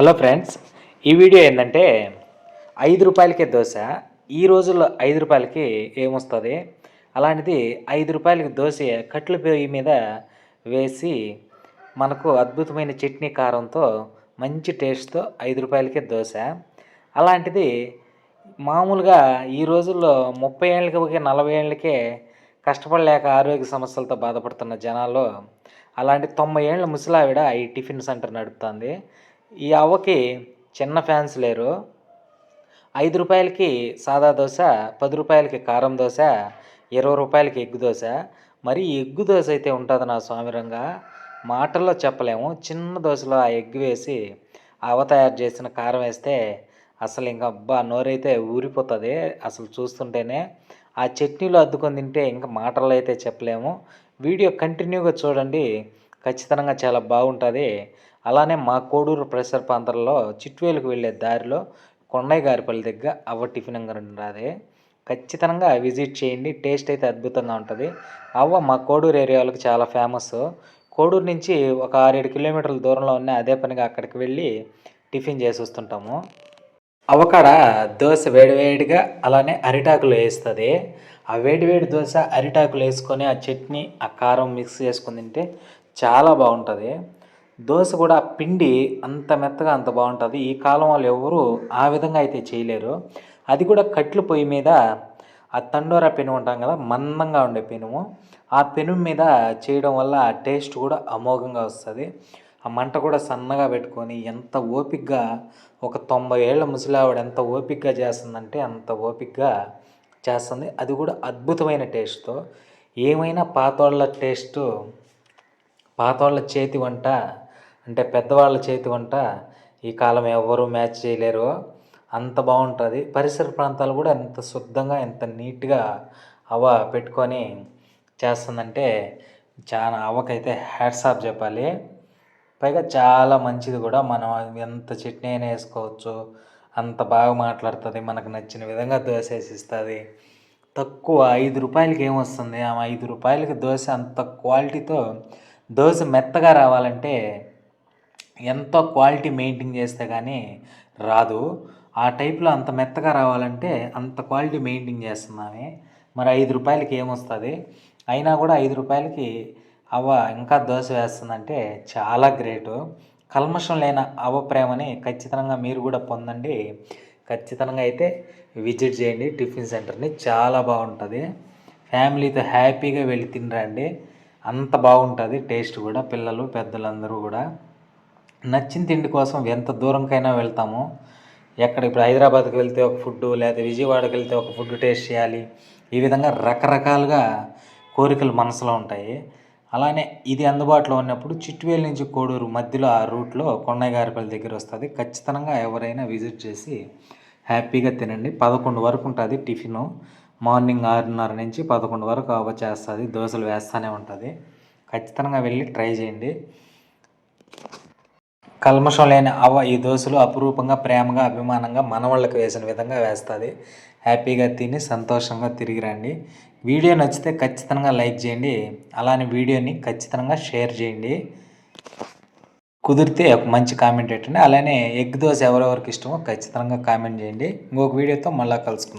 Hello friends ఈ video ఏంటంటే ఐదు రూపాయలకే దోశ ఈ రోజుల్లో ఐదు రూపాయలకి ఏమొస్తుంది? అలాంటిది ఐదు రూపాయలకి దోశ కట్ల పొయ్యి మీద వేసి మనకు అద్భుతమైన చట్నీ కారంతో మంచి టేస్ట్తో ఐదు రూపాయలకే దోశ. అలాంటిది మామూలుగా ఈ రోజుల్లో ముప్పై ఏళ్ళకి నలభై ఏళ్ళకే కష్టపడలేక ఆరోగ్య సమస్యలతో బాధపడుతున్న జనాల్లో అలాంటి తొంభై ఏళ్ళ ముసలావిడ ఈ టిఫిన్ సెంటర్ నడుపుతుంది. ఈ అవ్వకి చిన్న ఫ్యాన్స్ లేరు. ఐదు రూపాయలకి సాదా దోశ పది రూపాయలకి కారం దోశ ఇరవై రూపాయలకి ఎగ్గు దోశ. మరి ఎగ్గు దోశ అయితే ఉంటుంది నా స్వామిరంగా మాటల్లో చెప్పలేము. చిన్న దోశలో ఆ ఎగ్గు వేసి ఆ తయారు చేసిన కారం వేస్తే అసలు ఇంకా అబ్బా నోరైతే ఊరిపోతుంది అసలు చూస్తుంటేనే. ఆ చట్నీలో అద్దుకొని తింటే ఇంకా మాటల్లో అయితే చెప్పలేము. వీడియో కంటిన్యూగా చూడండి. ఖచ్చితంగా చాలా బాగుంటుంది. అలానే మా కోడూరు ప్రెషర్ ప్రాంతంలో చిట్వేలకు వెళ్ళే దారిలో కొండయ్య గారిపల్లి దగ్గర అవ్వ టిఫిన్ అంగడి ఉన్నది ఖచ్చితంగా విజిట్ చేయండి టేస్ట్ అయితే అద్భుతంగా ఉంటుంది. అవ్వ మా కోడూరు ఏరియాలకు చాలా ఫేమస్. కోడూరు నుంచి ఒక ఆరేడు కిలోమీటర్ల దూరంలో ఉన్న అదే పనిగా అక్కడికి వెళ్ళి టిఫిన్ చేసి వస్తుంటాము. అవకాడ దోశ వేడివేడిగా అలానే అరిటాకులు వేస్తుంది. ఆ వేడివేడి దోశ అరిటాకులు వేసుకొని ఆ చట్నీ ఆ కారం మిక్స్ చేసుకుని తింటే చాలా బాగుంటుంది. దోశ కూడా పిండి అంత మెత్తగా అంత బాగుంటుంది. ఈ కాలం వాళ్ళు ఎవరు ఆ విధంగా అయితే చేయలేరు. అది కూడా కట్లు పొయ్యి మీద ఆ తండోరా పెను ఉంటాం కదా మందంగా ఉండే పెనుము. ఆ పెను మీద చేయడం వల్ల ఆ టేస్ట్ కూడా అమోఘంగా వస్తుంది. ఆ మంట కూడా సన్నగా పెట్టుకొని ఎంత ఓపిక్గా ఒక తొంభై ఏళ్ళ ముసలావిడ ఎంత ఓపిక్గా చేస్తుందంటే అంత ఓపిక్గా చేస్తుంది. అది కూడా అద్భుతమైన టేస్ట్తో. ఏమైనా పాతోళ్ళ టేస్ట్ పాతవాళ్ళ చేతి వంట అంటే పెద్దవాళ్ళ చేతి వంట ఈ కాలం ఎవ్వరూ మ్యాచ్ చేయలేరు. అంత బాగుంటుంది. పరిసర ప్రాంతాలు కూడా ఎంత శుద్ధంగా ఎంత నీట్గా అవ పెట్టుకొని చేస్తుందంటే చాలా అవకైతే హ్యాట్స్ ఆఫ్ చెప్పాలి. పైగా చాలా మంచిది కూడా. మనం ఎంత చట్నీ అయినా వేసుకోవచ్చు. అంత బాగా మాట్లాడుతుంది. మనకు నచ్చిన విధంగా దోశ వేసి ఇస్తుంది తక్కువ ఐదు రూపాయలకి ఏమొస్తుంది? ఆమె ఐదు రూపాయలకి దోశ అంత క్వాలిటీతో దోశ మెత్తగా రావాలంటే ఎంతో క్వాలిటీ మెయింటైన్ చేస్తే కానీ రాదు. ఆ టైప్లో అంత మెత్తగా రావాలంటే అంత క్వాలిటీ మెయింటైన్ చేస్తున్నామే మరి ఐదు రూపాయలకి ఏమొస్తుంది? అయినా కూడా ఐదు రూపాయలకి అవ్వ ఇంకా దోశ వేస్తుందంటే చాలా గ్రేటు. కల్మషం లేని అవ ప్రేమని ఖచ్చితంగా మీరు కూడా పొందండి. ఖచ్చితంగా అయితే విజిట్ చేయండి. టిఫిన్ సెంటర్ని చాలా బాగుంటుంది. ఫ్యామిలీతో హ్యాపీగా వెళ్ళి తినరండి అంత బాగుంటుంది టేస్ట్ కూడా. పిల్లలు పెద్దలందరూ కూడా. నచ్చిన తిండి కోసం ఎంత దూరంకైనా వెళ్తాము. ఎక్కడ ఇప్పుడు హైదరాబాద్కి వెళ్తే ఒక ఫుడ్ లేదా విజయవాడకి వెళ్తే ఒక ఫుడ్ టేస్ట్ చేయాలి. ఈ విధంగా రకరకాలుగా కోరికలు మనసులో ఉంటాయి. అలానే ఇది అందుబాటులో ఉన్నప్పుడు చిట్టువేలు నుంచి కోడూరు మధ్యలో ఆ రూట్లో కొండగారిపల్లి దగ్గర వస్తుంది. ఖచ్చితంగా ఎవరైనా విజిట్ చేసి హ్యాపీగా తినండి. పదకొండు వరకు ఉంటుంది టిఫిను. మార్నింగ్ ఆరున్నర నుంచి పదకొండు వరకు అవ్వ చేస్తుంది దోశలు వేస్తూనే ఉంటుంది. ఖచ్చితంగా వెళ్ళి ట్రై చేయండి. కల్మషం లేని అవ్వ ఈ దోశలు అపురూపంగా ప్రేమగా అభిమానంగా మనవాళ్ళకి వేసిన విధంగా వేస్తుంది. హ్యాపీగా తిని సంతోషంగా తిరిగి రండి. వీడియో నచ్చితే ఖచ్చితంగా లైక్ చేయండి. అలానే వీడియోని ఖచ్చితంగా షేర్ చేయండి. కుదిరితే ఒక మంచి కామెంట్ పెట్టండి. అలానే ఎగ్ దోశ ఎవరెవరికి ఇష్టమో ఖచ్చితంగా కామెంట్ చేయండి. ఇంకొక వీడియోతో మళ్ళీ కలుసుకుందాం.